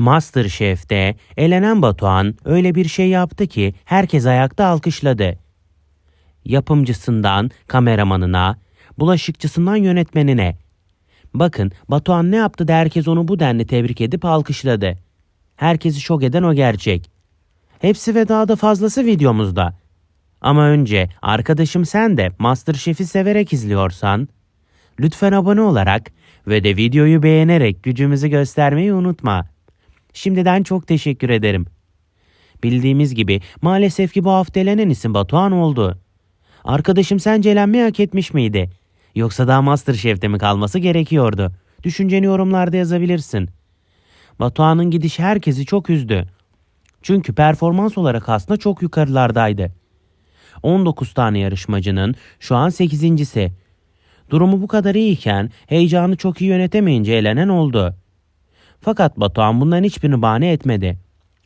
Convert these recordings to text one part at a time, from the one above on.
Masterchef'te elenen Batuhan öyle bir şey yaptı ki herkes ayakta alkışladı. Yapımcısından kameramanına, bulaşıkçısından yönetmenine. Bakın Batuhan ne yaptı da herkes onu bu denli tebrik edip alkışladı. Herkesi şok eden o gerçek. Hepsi ve daha da fazlası videomuzda. Ama önce arkadaşım sen de Masterchef'i severek izliyorsan lütfen abone olarak ve de videoyu beğenerek gücümüzü göstermeyi unutma. Şimdiden çok teşekkür ederim. Bildiğimiz gibi maalesef ki bu hafta elenen isim Batuhan oldu. Arkadaşım sence elenmeyi hak etmiş miydi? Yoksa daha Masterchef'te mi kalması gerekiyordu? Düşünceni yorumlarda yazabilirsin. Batuhan'ın gidişi herkesi çok üzdü. Çünkü performans olarak aslında çok yukarılardaydı. 19 tane yarışmacının şu an 8.si. Durumu bu kadar iyiyken heyecanı çok iyi yönetemeyince elenen oldu. Fakat Batuhan bunların hiçbirini bahane etmedi.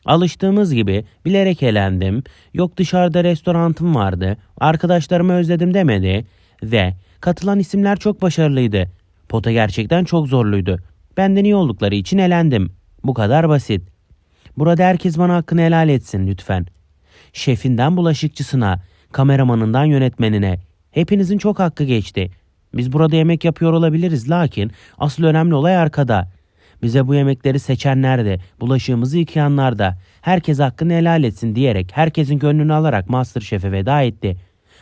Alıştığımız gibi bilerek elendim, yok dışarıda restorantım vardı, arkadaşlarımı özledim demedi ve katılan isimler çok başarılıydı. Pota gerçekten çok zorluydu. Benden iyi oldukları için elendim. Bu kadar basit. Burada herkes bana hakkını helal etsin lütfen. Şefinden bulaşıkçısına, kameramanından yönetmenine. Hepinizin çok hakkı geçti. Biz burada yemek yapıyor olabiliriz lakin asıl önemli olay arkada. Bize bu yemekleri seçenler de, bulaşığımızı yıkayanlar da, herkes hakkını helal etsin diyerek herkesin gönlünü alarak Masterchef'e veda etti.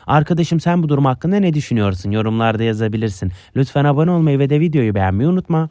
Arkadaşım sen bu durum hakkında ne düşünüyorsun? Yorumlarda yazabilirsin. Lütfen abone olmayı ve de videoyu beğenmeyi unutma.